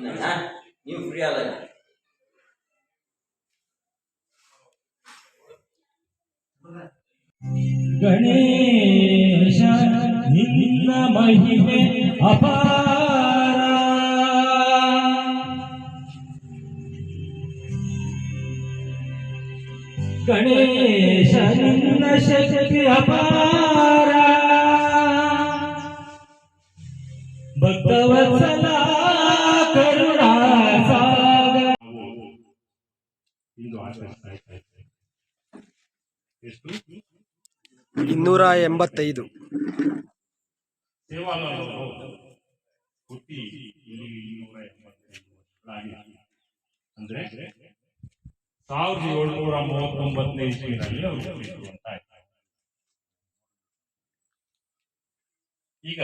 गणेश निंद महिम अपार गणेश अपारा शे अपवत ಈಗ ಆಚರಿಸ್ತಾ ಎಷ್ಟು ಇನ್ನೂರ ಎಂಬತ್ತೈದು ಇನ್ನೂರ ಎಂಬತ್ತೈದು ಅಂದ್ರೆ ಸಾವಿರದ ಏಳ್ನೂರ ಅಂತ ಈಗ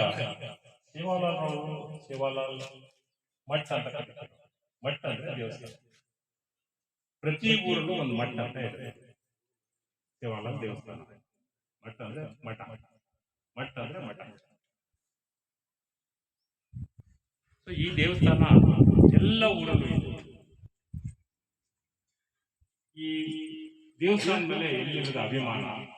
ಸೇವಾಲಾಲ್ ಅವರು ಸೇವಾಲಾಲ್ ಮಠ ಅಂತ ಮಠ ಅಂದ್ರೆ ದೇವಸ್ಥಾನ ಪ್ರತಿ ಊರಲ್ಲೂ ಒಂದು ಮಠ ಅಂತ ಇದೆ ದೇವಾಲ ದೇವಸ್ಥಾನ ಮಠ ಅಂದ್ರೆ ಮಠ ಮಠ ಅಂದ್ರೆ ಮಠ ಸೊ ಈ ದೇವಸ್ಥಾನ ಎಲ್ಲ ಊರಲ್ಲೂ ಇದೆ ಈ ದೇವಸ್ಥಾನದ ಮೇಲೆ ಎಲ್ಲಿರದ ಅಭಿಮಾನ